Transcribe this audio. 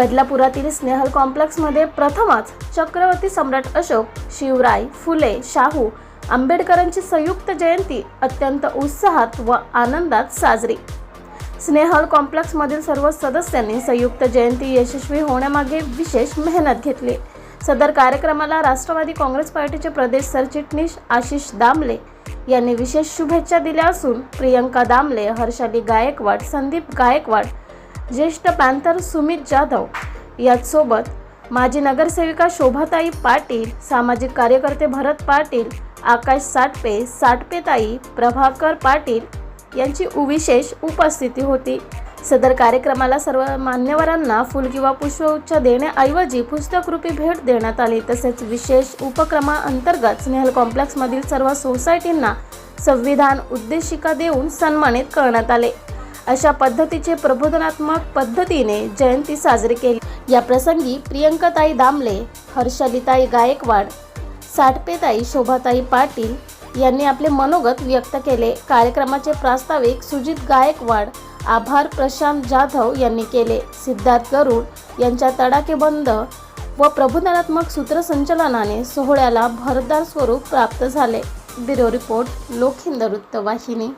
बदलापुरातील स्नेहल कॉम्प्लेक्समध्ये प्रथमच चक्रवर्ती सम्राट अशोक शिवराय फुले शाहू आंबेडकरांची संयुक्त जयंती अत्यंत उत्साहात व आनंदात साजरी. स्नेहल कॉम्प्लेक्समधील सर्व सदस्यांनी संयुक्त जयंती यशस्वी होण्यामागे विशेष मेहनत घेतली. सदर कार्यक्रमाला राष्ट्रवादी काँग्रेस पार्टीचे प्रदेश सरचिटणीस आशिष दामले यांनी विशेष शुभेच्छा दिल्या असून प्रियंका दामले हर्षाली गायकवाड संदीप गायकवाड ज्येष्ठ पॅन्थर सुमित जाधव याचसोबत माजी नगरसेविका शोभाताई पाटील सामाजिक कार्यकर्ते भरत पाटील आकाश साटपे साटपेताई प्रभाकर पाटील यांची विशेष उपस्थिती होती. सदर कार्यक्रमाला सर्व मान्यवरांना फुल किंवा पुष्पगुच्छ देण्याऐवजी पुस्तकरूपी भेट देण्यात आली. तसेच विशेष उपक्रमाअंतर्गत स्नेहल कॉम्प्लेक्समधील सर्व सोसायटींना संविधान उद्देशिका देऊन सन्मानित करण्यात आले. अशा पद्धतीचे प्रबोधनात्मक पद्धतीने जयंती साजरी केली. या प्रसंगी प्रियंकाताई दामले हर्षालीताई गायकवाड साठपेताई शोभाताई पाटील यांनी आपले मनोगत व्यक्त केले. कार्यक्रमाचे प्रास्ताविक सुजित गायकवाड आभार प्रशांत जाधव यांनी केले. सिद्धार्थ गरुड यांच्या तडाकेबंद व प्रबोधनात्मक सूत्रसंचलनाने सोहळ्याला भरदार स्वरूप प्राप्त झाले. ब्युरो रिपोर्ट लोकहिंद वृत्तवाहिनी.